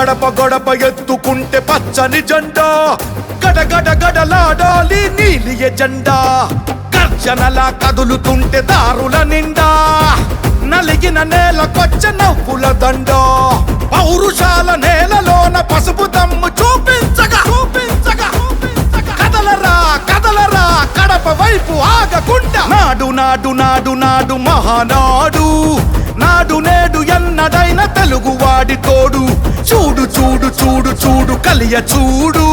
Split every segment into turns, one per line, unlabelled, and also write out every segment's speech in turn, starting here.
గడప గడప ఎత్తుకుంటే పచ్చని జెండా. గడగడ గడలాడాలి నీలి ఎజెండా. గర్జనలా కదులుతుంటే దారుల నిండా. నలిగిన నేల కొచ్చ నవ్వుల దండ. పౌరుషాల నేలలోన పసుపు దమ్ము చూపించగా చూపించగా కదలరా కదలరా కడప వైపు ఆగకుండా. నాడు నాడు నాడు నాడు మహానాడు. నాడు నేడు ఎన్నడైన తెలుగువాడి తోడు. చూడు చూడు చూడు చూడు కలియ చూడు.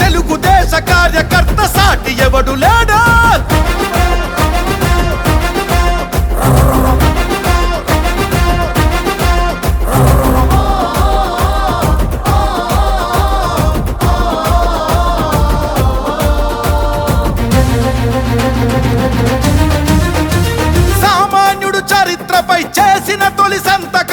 తెలుగు దేశ కార్యకర్త సాటి ఎవడు లేడా? సామాన్యుడు చరిత్రపై చేసిన తొలి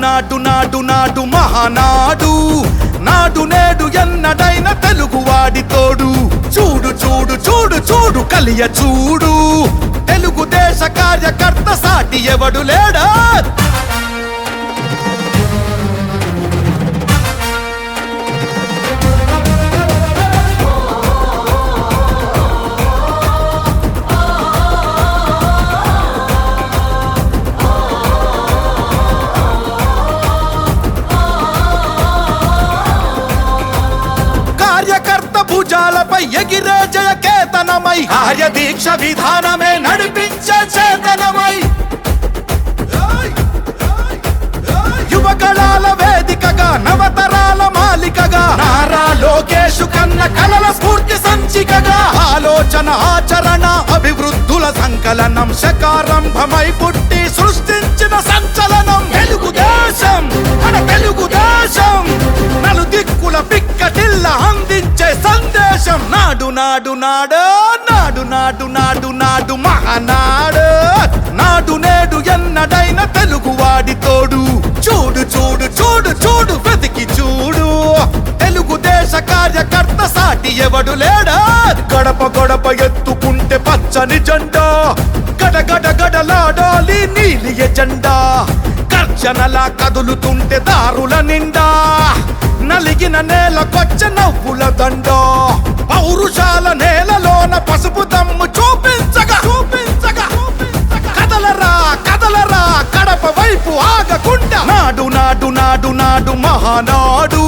నాడు నాడు నాడు మహానాడు. నాడు నేడు ఎన్నడైన తెలుగువాడి తోడు. చూడు చూడు చూడు చూడు కలియ చూడు. తెలుగుదేశ కార్యకర్త సాటి ఎవడు లేడా? భుజాలపై ఎగిరే జయ కేతనమై కార్య దీక్ష విధానమే నడిపించే చేతనమై. యువకళాల వేదికగా నవతరాల మాలికగా నారా లోకేషు కన్న కలల స్ఫూర్తి సంచికగా ఆలోచన ఆచరణ అభివృద్ధుల సంకలనం శకారంభమై పుట్టి సృష్టించిన సంత నాడు నాడు నాడు నాడు నాడు నాడు మహానాడు. నాడు నేడు ఎన్నడైన తెలుగువాడి తోడు. చూడు చూడు చూడు చూడు వెతికి చూడు. తెలుగుదేశ కార్యకర్త సాటి ఎవడు లేడా? గడప గడప ఎత్తుకుంటే పచ్చని జెండా. గడగడ గడలాడాలి నీలి ఎజెండా. గర్జనలా కదులుతుంటే దారుల నిండా. నలిగిన నేల కొచ్చ నవ్వుల దండ. పౌరుషాల నేలలోన పసుపు దమ్ము చూపించగా చూపించగా కదలరా కదలరా కడప వైపు ఆగకుండా. నాడు నాడు నాడు నాడు మహానాడు.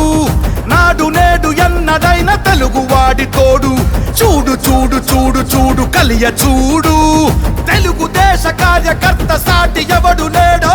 నాడు నేడు ఎన్నడైన తెలుగువాడి తోడు. చూడు చూడు చూడు చూడు కలియ చూడు. తెలుగుదేశ కార్యకర్త సాటి ఎవడు నేడో